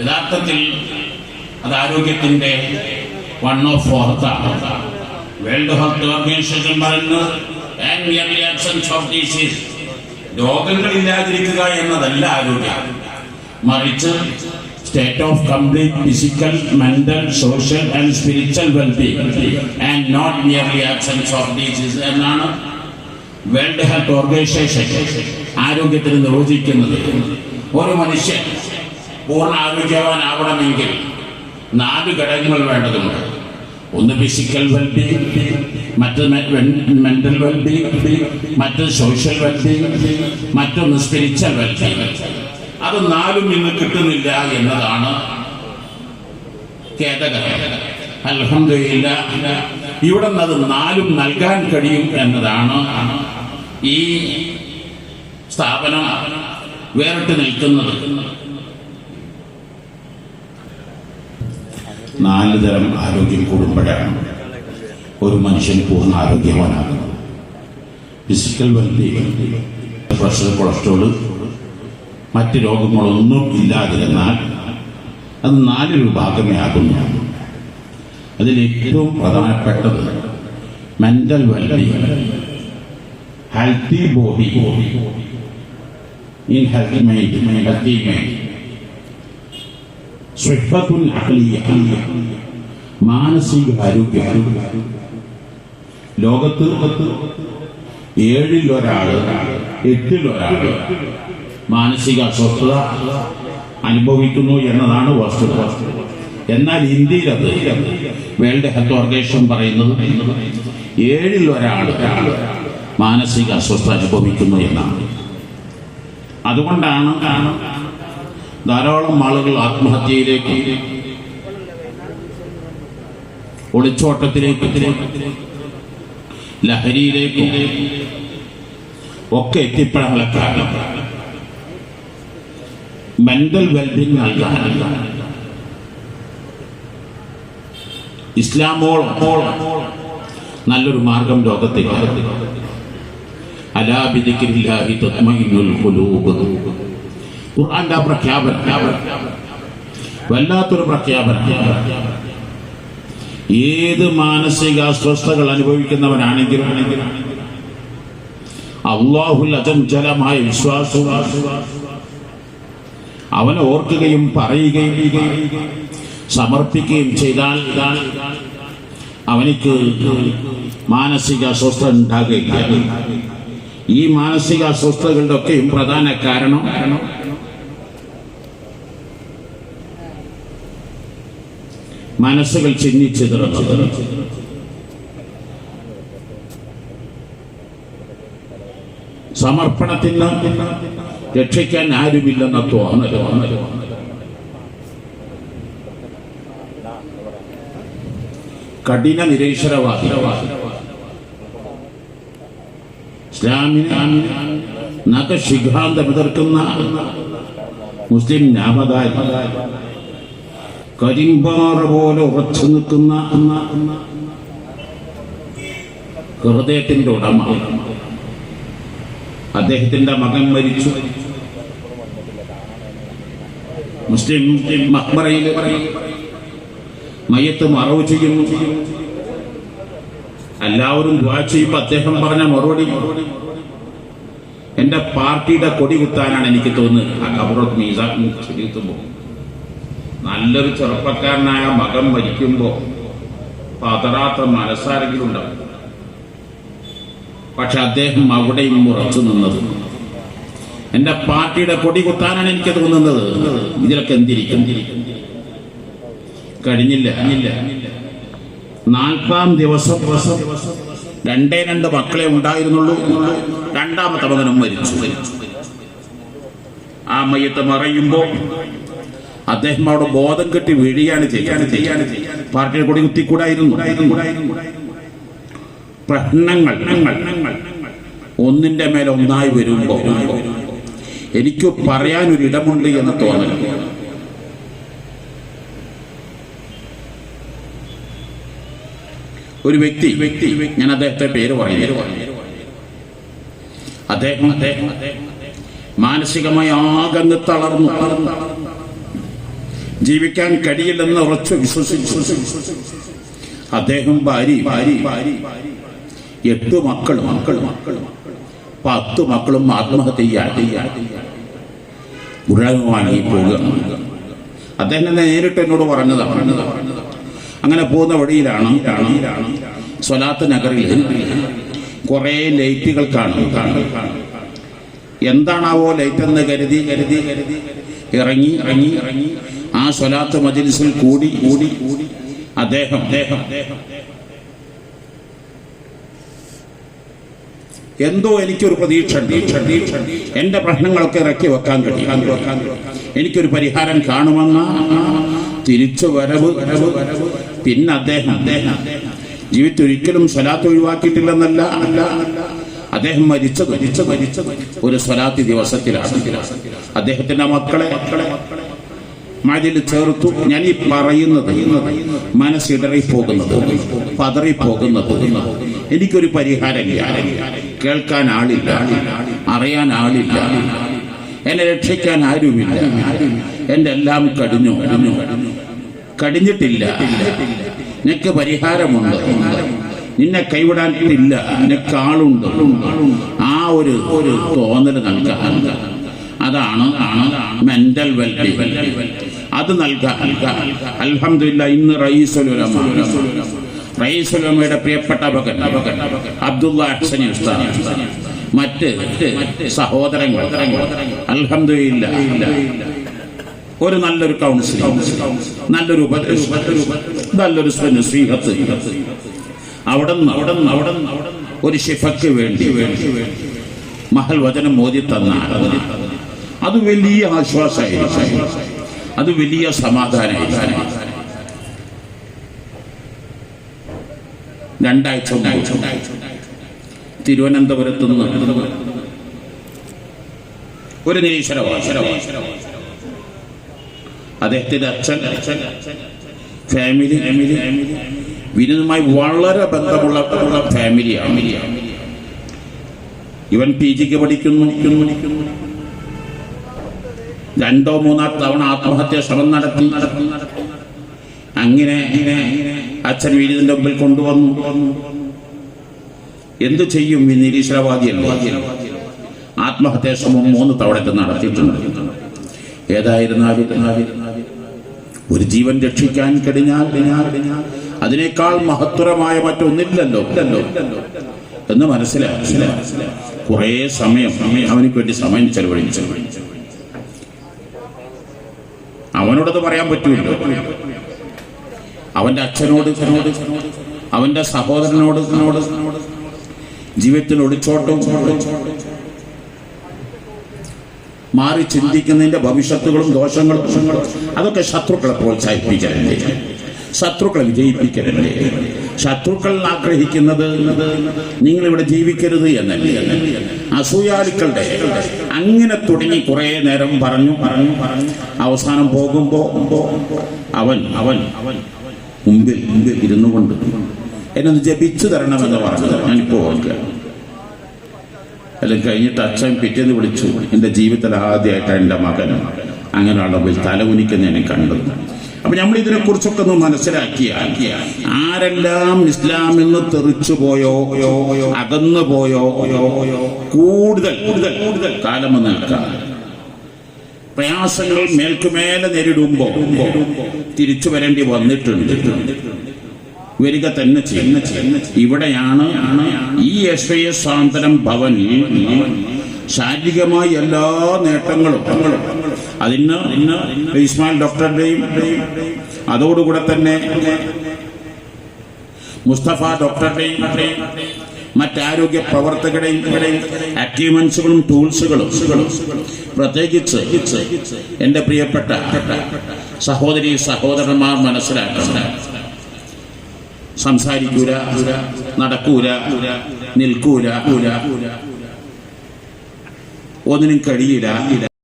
യഥാർത്ഥത്തിൽ അത് ആരോഗ്യത്തിന്റെ one of world health organization പറയുന്നത് absence of disease. രോഗങ്ങളില്ലാതിരിക്കുക എന്നതല്ല ആരോഗ്യം. മറിച്ച് state of complete physical mental social and spiritual wellbeing and not nearly absence of disease എന്നാണ് വേൾഡ് ഹെൽത്ത് ഓർഗനൈസേഷൻ ആരോഗ്യത്തിന് നിർവചിക്കുന്നത്. ഒരു മനുഷ്യൻ പൂർണ ആരോഗ്യവാനാവണമെങ്കിൽ നാല് ഘടകങ്ങൾ വേണ്ടതുണ്ട്. ഒന്ന് ഫിസിക്കൽ വെൽബീങ് മറ്റ് മെന്റൽ വെൽബീങ് മറ്റ് സോഷ്യൽ വെൽബീങ് മറ്റൊന്ന് സ്പിരിച്വൽ വെൽബീങ് അത് നാലും ഇന്ന് കിട്ടുന്നില്ല എന്നതാണ് അൽഹംദുലില്ല. ഇവിടെ നിന്ന് അത് നാലും നൽകാൻ കഴിയും എന്നതാണ് ഈ സ്ഥാപനം വേറിട്ട് നിൽക്കുന്നത്. നാല് തരം ആരോഗ്യം കൂടുമ്പോഴാണ് ഒരു മനുഷ്യൻ പൂർണ ആരോഗ്യവാനാകുന്നത്. ഫിസിക്കൽ വെൽബീങ് പ്രഷർ കൊളസ്ട്രോൾ മറ്റ് രോഗങ്ങളൊന്നും ഇല്ലാതിരുന്നാൽ അത് നാല് വിഭാഗമേ ആകുന്നു അതിൽ ഏറ്റവും പ്രധാനപ്പെട്ടത് mental wellbeing healthy body in healthy mind healthy mind മാനസിക ആരോഗ്യം. ലോകത്ത് ഏഴിൽ ഒരാൾ എട്ടിൽ ഒരാൾ മാനസിക അസ്വസ്ഥത അനുഭവിക്കുന്നു എന്നതാണ് വസ്തുത എന്നാൽ ഇന്ത്യയിൽ അത് വേൾഡ് ഹെൽത്ത് ഓർഗനൈസേഷൻ പറയുന്നത് ഏഴിൽ ഒരാൾ മാനസിക അസ്വസ്ഥത അനുഭവിക്കുന്നു എന്നാണ്. അതുകൊണ്ടാണ് ധാരാളം ആളുകൾ ആത്മഹത്യയിലേക്ക് ഒളിച്ചോട്ടത്തിലേക്ക് ലഹരിയിലേക്ക് ഒക്കെ എത്തിപ്പെടാനുള്ള കാരണം മെന്റൽ വെൽബിങ് നൽകാനുള്ള ഇസ്ലാമോളം നല്ലൊരു മാർഗം ലോകത്തേക്ക് അലാബിദിക്കില്ലാഹി തത്മഇന്നുൽ ഖുലൂബ്. ഖുർആന്റെ പ്രഖ്യാപനം. വല്ലാത്തൊരു പ്രഖ്യാപനം. ഏത് മാനസിക അസ്വസ്ഥകൾ അനുഭവിക്കുന്നവനാണെങ്കിലും അള്ളാഹുൽ അചഞ്ചലമായ വിശ്വാസവും അവനെ ഓർക്കുകയും പറയുകയും സമർപ്പിക്കുകയും ചെയ്താൽ അവനിക്ക് മാനസിക അസ്വസ്ഥ ഉണ്ടാകുകയില്ല. ഈ മാനസിക അസ്വസ്ഥകളുടെ ഒക്കെയും പ്രധാന കാരണം മനസ്സുകൾ ചിഹ്നിച്ചിതറുന്നത് സമർപ്പണത്തിന് രക്ഷിക്കാൻ ആരുമില്ലെന്ന തോന്നലോ കഠിന നിരീശ്വരവാദി. ഇസ്ലാമിന് നഖശിഖാന്തം എതിർക്കുന്ന മുസ്ലിം നാമധാരി. കരിമ്പാറ പോലെ ഉറച്ചു നിൽക്കുന്ന ഹൃദയത്തിന്റെ ഉടമ. അദ്ദേഹത്തിന്റെ മകൻ മരിച്ചു. മുസ്ലിം മക്ബറയിൽ മയ്യത്ത് മറവ് ചെയ്യുന്നു. എല്ലാവരും ദ്വാ ചെയ്യുമ്പോൾ അദ്ദേഹം പറഞ്ഞ മറുപടി എന്റെ പാർട്ടിയുടെ കൊടി കുത്താനാണ് എനിക്ക് തോന്നുന്നത്. ആ കബറത്ത് മീസാ ചെലുത്തുമ്പോൾ നല്ലൊരു ചെറുപ്പക്കാരനായ മകൻ മരിക്കുമ്പോ പതറാത്ത മനസ്സാരെങ്കിലും ഉണ്ടാവും പക്ഷെ അദ്ദേഹം അവിടെയും ഉറച്ചു നിന്നത്. എന്റെ പാർട്ടിയുടെ കൊടി കുത്താനാണ് എനിക്ക് തോന്നുന്നത്. ഇതിലൊക്കെ എന്തിരിക്കും? കഴിഞ്ഞില്ല. നാൽപ്പാം ദിവസം രണ്ടേ രണ്ട് മക്കളെ ഉണ്ടായിരുന്നുള്ളൂ. രണ്ടാമത്തെ മകനും മരിച്ചു. ആ മയ്യത്ത് മറയുമ്പോ അദ്ദേഹം അവിടെ ബോധം കെട്ടി വീഴുകയാണ് ചെയ്യാണ് ചെയ്യാണ് പാർട്ടിയെ കൂടി കുത്തിക്കൂടായിരുന്നു. പ്രശ്നങ്ങൾ ഒന്നിന്റെ മേലെ ഒന്നായി വരുമ്പോ എനിക്ക് പറയാനൊരു ഇടമുണ്ട് എന്ന് തോന്നൽ. ഒരു വ്യക്തി വ്യക്തി ഞാൻ അദ്ദേഹത്തെ പേര് പറഞ്ഞു അദ്ദേഹം അദ്ദേഹം മാനസികമായി ആകങ്ങ് തളർന്നു. ജീവിക്കാൻ കഴിയില്ലെന്ന് ഉറച്ചു വിശ്വസിച്ചു. അദ്ദേഹം ഭാര്യ ഭാര്യ ഭാര്യ. എട്ട് മക്കളും മക്കളും മക്കളും പത്ത് മക്കളും ആത്മഹത്യ ഗുരുവായൂർ വാങ്ങി പോകുക അദ്ദേഹം തന്നെ നേരിട്ട് എന്നോട് പറഞ്ഞത് പറഞ്ഞത് അങ്ങനെ പോകുന്ന വഴിയിലാണ് സ്വലാത്ത് നഗറിൽ കുറെ ലൈറ്റുകൾ കാണും. എന്താണാവോ ലൈറ്റ് എന്ന് കരുതി കരുതി കരുതി ഇറങ്ങി ഇറങ്ങി ഇറങ്ങി. സ്വലാത്ത് മജിലിസിൽ കൂടി കൂടി കൂടി അദ്ദേഹം അദ്ദേഹം എന്തോ എനിക്കൊരു പ്രതീക്ഷ. എന്റെ പ്രശ്നങ്ങളൊക്കെ ഇറക്കി വെക്കാൻ കഴിയും. എനിക്കൊരു പരിഹാരം കാണുമെന്ന തിരിച്ചു വരവ് പിന്നെ അദ്ദേഹം അദ്ദേഹം ജീവിതത്തിൽ ഒരിക്കലും സ്വലാത്ത് ഒഴിവാക്കിയിട്ടില്ലെന്നല്ല അല്ല അദ്ദേഹം മരിച്ചത് മരിച്ച മരിച്ച ഒരു സ്വലാത്തി ദിവസത്തിലാണ് അദ്ദേഹത്തിന്റെ മക്കളെ മക്കളെ മക്കളെ മതിൽ ചേർത്തു ഞാൻ ഈ പറയുന്നത് മനസ്സിടറിപ്പോകുന്നത് പതറിപ്പോകുന്നത്. എനിക്കൊരു പരിഹാരമില്ല. കേൾക്കാൻ ആളില്ല. അറിയാൻ ആളില്ല. എന്നെ രക്ഷിക്കാൻ ആരുമില്ല. എന്റെ എല്ലാം കടിഞ്ഞു. കടിഞ്ഞു കടിഞ്ഞിട്ടില്ല. നിനക്ക് പരിഹാരമുണ്ട്. നിന്നെ കൈവിടാൻ ഇല്ല നിനക്ക് ആളുണ്ട്. ആ ഒരു ഒരു തോന്നൽ നൽകാൻ. അതാണ് മെന്റൽ വെൽബീങ് അത് നൽകുക അൽഹംദുലില്ല ഇന്ന് റയീസുലുലമ റയീസുലമയുടെ പ്രിയപ്പെട്ട അബ്ദുള്ള അഹ്സനി ഉസ്താദ്. മറ്റ് സഹോദരങ്ങൾ. അൽഹംദുലില്ല. ഒരു നല്ലൊരു കൗൺസിലിംഗ് നല്ലൊരു നല്ലൊരു സ്വീഹത്ത് അവിടെ നിന്ന് അവിടെ അവിടെ ഒരു ഷിഫക്ക് വേണ്ടി വേണ്ടി മഹൽ വചനം മോദി തന്ന അത് വലിയ ആശ്വാസമായിരിക്കും. അത് വലിയ സമാധാനമായിരിക്കും രണ്ടാഴ്ച തിരുവനന്തപുരത്ത് നിന്ന് ഒരു നിരീശ്വരവാസ അദ്ദേഹത്തിന്റെ അച്ഛൻ ഫാമിലി വിനോദുമായി വളരെ ബന്ധമുള്ള ഫാമിലിയാണ് ഇവൻ പി ജിക്ക് പഠിക്കുന്നു. രണ്ടോ മൂന്നോ തവണ ആത്മഹത്യ ശ്രമം നടത്തി. അങ്ങനെ അച്ഛൻ വീടിന്റെ മുമ്പിൽ കൊണ്ടുവന്നു. എന്തു ചെയ്യും ഈ നിരീശ്വരവാദിയല്ലേ? ആത്മഹത്യാ ശ്രമം മൂന്ന് തവണത്തെ നടത്തിയിട്ടുണ്ട്. ഏതായിരുന്നാലും ഒരു ജീവൻ രക്ഷിക്കാൻ കഴിഞ്ഞാൽ അതിനേക്കാൾ മഹത്തരമായ മറ്റൊന്നില്ലല്ലോ. ഇല്ലല്ലോ എന്ന് മനസ്സിലായി. കുറേ സമയം അവനക്ക് വേണ്ടി സമയം ചെലവഴിച്ചു. അവനോടത് പറയാൻ പറ്റൂല്ലോ അവന്റെ അച്ഛനോട് അവന്റെ സഹോദരനോട് ജീവിതത്തിൽ ഒളിച്ചോട്ടം മാറി ചിന്തിക്കുന്നതിന്റെ ഭവിഷ്യത്തുകളും ദോഷങ്ങളും അതൊക്കെ ശത്രുക്കളെ പ്രോത്സാഹിപ്പിക്കലല്ലേ ശത്രുക്കളെ വിജയിപ്പിക്കലല്ലേ ശത്രുക്കൾ ആഗ്രഹിക്കുന്നത് നിങ്ങൾ ഇവിടെ ജീവിക്കരുത് എന്നല്ലേ? അസൂയാലുക്കളുടെ അങ്ങനെ തുടങ്ങി കുറെ നേരം പറഞ്ഞു. പറഞ്ഞു പറഞ്ഞു അവസാനം പോകുമ്പോ അവൻ അവൻ അവൻ മുമ്പിൽ മുമ്പിൽ ഇരുന്നു കൊണ്ട് എന്നൊന്ന് ജപിച്ചു തരണമെന്ന് പറഞ്ഞത് ഞാനിപ്പോ ഓർക്കുക. അല്ലെങ്കിൽ കഴിഞ്ഞിട്ട് അച്ഛൻ പിറ്റേന്ന് വിളിച്ചു. എന്റെ ജീവിതത്തിൽ ആദ്യമായിട്ടാണ് എന്റെ മകൻ. അങ്ങനെയുള്ള തലകുനിക്കുന്ന കണ്ടത് അപ്പൊ നമ്മൾ ഇതിനെ കുറിച്ചൊക്കെ ഒന്ന് മനസ്സിലാക്കിയ ആരെല്ലാം ഇസ്ലാമിൽ നിന്ന് തെറിച്ചു പോയോ അകന്നു പോയോ കൂടുതൽ കൂടുതൽ കാലം നിൽക്കാം. പ്രയാസങ്ങൾ മേൽക്കുമേലെ നേരിടുമ്പോ തിരിച്ചു വരേണ്ടി വന്നിട്ടുണ്ട്. വരിക തന്നെ ചെയ്യുന്ന ഇവിടെയാണ് ഈ എസ് ഐ എസ് ശാരീരികമായ എല്ലാ നേട്ടങ്ങളും അതിന് ഇസ്മായിൽ ഡോക്ടറുടെയും അതോടുകൂടെ തന്നെ മുസ്തഫ ഡോക്ടറുടെയും മറ്റാരോഗ്യ പ്രവർത്തകരുടെയും അക്യൂമെന്റ്സുകളും ടൂൾസുകളും പ്രത്യേകിച്ച് എന്റെ പ്രിയപ്പെട്ട സഹോദരി സഹോദരന്മാർ മനസ്സിലാക്കണം. സംസാരിക്കൂല നടക്കൂല നിൽക്കൂല ഒന്നിനും കഴിയില്ല.